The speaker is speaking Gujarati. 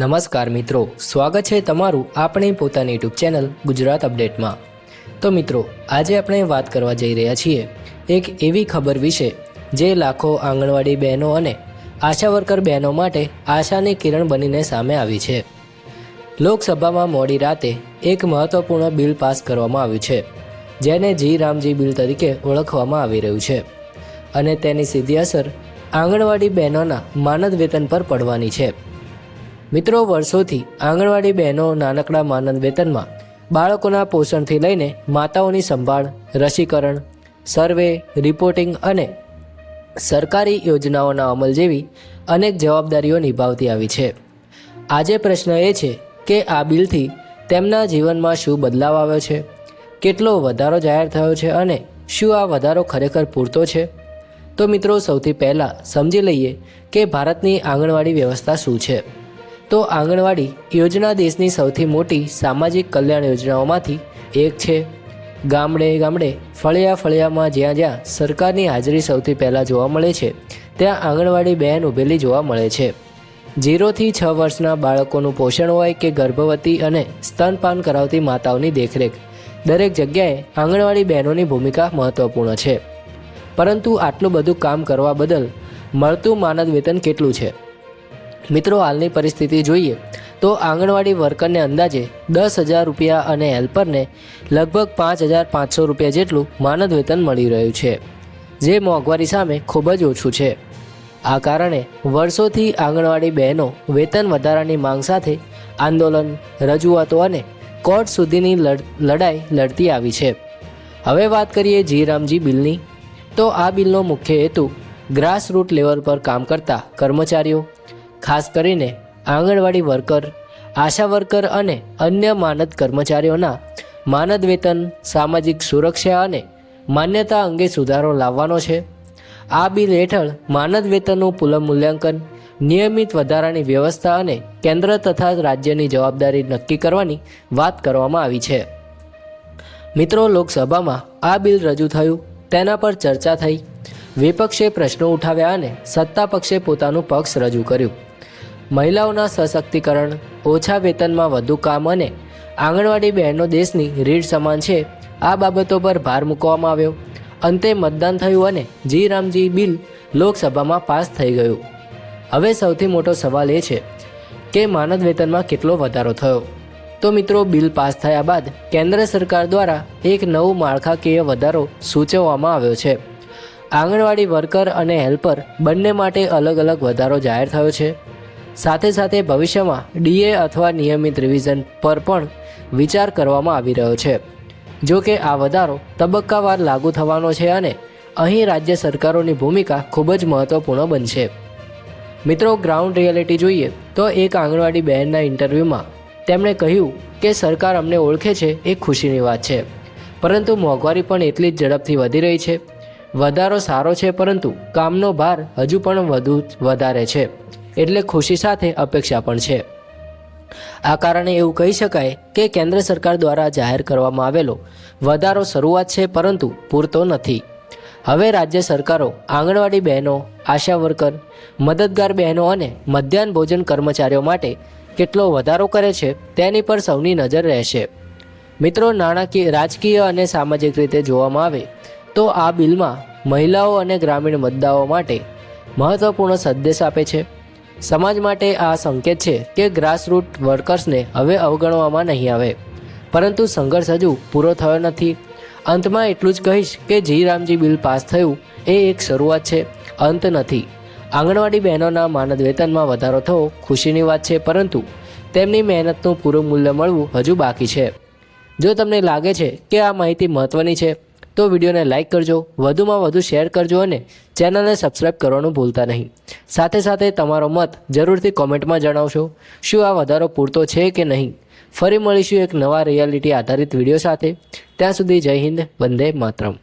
નમસ્કાર મિત્રો, સ્વાગત છે તમારું આપણી પોતાની યુટ્યુબ ચેનલ ગુજરાત અપડેટમાં. તો મિત્રો, આજે આપણે વાત કરવા જઈ રહ્યા છીએ એક એવી ખબર વિશે જે લાખો આંગણવાડી બહેનો અને આશા વર્કર બહેનો માટે આશાની કિરણ બનીને સામે આવી છે. લોકસભામાં મોડી રાતે એક મહત્વપૂર્ણ બિલ પાસ કરવામાં આવ્યું છે, જેને જી રામજી બિલ તરીકે ઓળખવામાં આવી રહ્યું છે. અને તેની સીધી અસર આંગણવાડી બહેનોના માનદ વેતન પર પડવાની છે. મિત્રો, વર્ષોથી આંગણવાડી બહેનો નાનકડા માનદ વેતનમાં બાળકોના પોષણથી લઈને માતાઓની સંભાળ, રસીકરણ, સર્વે, રિપોર્ટિંગ અને સરકારી યોજનાઓના અમલ જેવી અનેક જવાબદારીઓ નિભાવતી આવી છે. આજે પ્રશ્ન એ છે કે આ બિલથી તેમના જીવનમાં શું બદલાવ આવ્યો છે? કેટલો વધારો જાહેર થયો છે અને શું આ વધારો ખરેખર પૂરતો છે? તો મિત્રો, સૌથી પહેલાં સમજી લઈએ કે ભારતની આંગણવાડી વ્યવસ્થા શું છે. તો આંગણવાડી યોજના દેશની સૌથી મોટી સામાજિક કલ્યાણ યોજનાઓમાંથી એક છે. ગામડે ગામડે ફળિયા ફળિયામાં જ્યાં જ્યાં સરકારની હાજરી સૌથી પહેલાં જોવા મળે છે, ત્યાં આંગણવાડી બહેન ઊભેલી જોવા મળે છે. ઝીરોથી છ વર્ષના બાળકોનું પોષણ હોય કે ગર્ભવતી અને સ્તનપાન કરાવતી માતાઓની દેખરેખ. દરેક જગ્યાએ આંગણવાડી બહેનોની ભૂમિકા મહત્વપૂર્ણ છે. પરંતુ આટલું બધું કામ કરવા બદલ મળતું માનદ વેતન કેટલું છે? મિત્રો, હાલની પરિસ્થિતિ જોઈએ તો આંગણવાડી વર્કરને અંદાજે દસ હજાર રૂપિયા અને હેલ્પરને લગભગ પાંચ હજાર પાંચસો રૂપિયા જેટલું માનદ વેતન મળી રહ્યું છે, જે મોંઘવારી સામે ખૂબ જ ઓછું છે. આ કારણે વર્ષોથી આંગણવાડી બહેનો વેતન વધારાની માંગ સાથે આંદોલન, રજૂઆતો અને કોર્ટ સુધીની લડ- લડાઈ લડતી આવી છે. હવે વાત કરીએ જી રામજી બિલની. તો આ બિલનો મુખ્ય હેતુ ગ્રાસ રૂટ લેવલ પર કામ કરતા કર્મચારીઓ ખાસ કરીને આંગણવાડી વર્કર, આશા વર્કર અને અન્ય માનદ કર્મચારીઓના માનદ વેતન, સામાજિક સુરક્ષા અને માન્યતા અંગે સુધારો લાવવાનો છે. આ બિલ હેઠળ માનદ વેતનનું પુનઃમૂલ્યાંકન નિયમિત વધારાની વ્યવસ્થા અને કેન્દ્ર તથા રાજ્યની જવાબદારી નક્કી કરવાની વાત કરવામાં આવી છે. મિત્રો, લોકસભામાં આ બિલ રજૂ થયું, તેના પર ચર્ચા થઈ. વિપક્ષે પ્રશ્નો ઉઠાવ્યા અને સત્તા પક્ષે પોતાનું પક્ષ રજૂ કર્યું. મહિલાઓના સશક્તિકરણ, ઓછા વેતનમાં વધુ કામ અને આંગણવાડી બહેનો દેશની રીઢ સમાન છે, આ બાબતો પર ભાર મૂકવામાં આવ્યો. અંતે મતદાન થયું અને જી રામજી બિલ લોકસભામાં પાસ થઈ ગયું. હવે સૌથી મોટો સવાલ એ છે કે માનદ વેતનમાં કેટલો વધારો થયો? તો મિત્રો, બિલ પાસ થયા બાદ કેન્દ્ર સરકાર દ્વારા એક નવું માળખાકીય વધારો સૂચવવામાં આવ્યો છે. આંગણવાડી વર્કર અને હેલ્પર બંને માટે અલગ અલગ વધારો જાહેર થયો છે. સાથે સાથે ભવિષ્યમાં ડીએ અથવા નિયમિત રિવિઝન પર પણ વિચાર કરવામાં આવી રહ્યો છે. જો કે આ વધારો તબક્કાવાર લાગુ થવાનો છે અને અહીં રાજ્ય સરકારોની ભૂમિકા ખૂબ જ મહત્વપૂર્ણ બનશે. મિત્રો ગ્રાઉન્ડ રિયાલિટી જોઈએ તો એક આંગણવાડી બહેનના ઇન્ટરવ્યૂમાં તેમણે કહ્યું કે સરકાર અમને ઓળખે છે એ ખુશીની વાત છે. પરંતુ મોંઘવારી પણ એટલી જ ઝડપથી વધી રહી છે. વધારો સારો છે પરંતુ કામનો ભાર હજુ પણ વધુ વધારે છે. એટલે ખુશી સાથે અપેક્ષા પણ છે. આ કારણે એવું કહી શકાય કે કેન્દ્ર સરકાર દ્વારા જાહેર કરવામાં આવેલો વધારો શરૂઆત છે પરંતુ પૂરતો નથી. હવે રાજ્ય સરકારો, આંગણવાડી બહેનો, આશા વર્કર, મદદગાર બહેનો અને મધ્યાહન ભોજન કર્મચારીઓ માટે કેટલો વધારો કરે છે તેની પર સૌની નજર રહેશે. મિત્રો, નાણાકીય, રાજકીય અને સામાજિક રીતે જોવામાં આવે તો આ બિલમાં મહિલાઓ અને ગ્રામીણ મતદારો માટે મહત્વપૂર્ણ સંદેશ આપે છે. સમાજ માટે આ સંકેત છે કે ગ્રાસરૂટ વર્કર્સને હવે અવગણવામાં નહીં આવે. પરંતુ સંઘર્ષ હજુ પૂરો થયો નથી. અંતમાં એટલું જ કહીશ કે જી રામજી બિલ પાસ થયું એ એક શરૂઆત છે, અંત નથી. આંગણવાડી બહેનોના માનદ વેતનમાં વધારો થવો ખુશીની વાત છે, પરંતુ તેમની મહેનતનું પૂરું મૂલ્ય મળવું હજુ બાકી છે. જો તમને લાગે છે કે આ માહિતી મહત્ત્વની છે તો વિડીયોને લાઇક કરજો, વધુમાં વધુ શેર કરજો અને ચેનલને સબસ્ક્રાઇબ કરવાનું ભૂલતા નહીં. સાથે સાથે તમારો મત જરૂરથી કોમેન્ટમાં જણાવશો, શું આ વધારો પૂરતો છે કે નહીં? ફરી મળીશું એક નવા રિયાલિટી આધારિત વીડિયો સાથે. ત્યાં સુધી જય હિન્દ, વંદે માતરમ.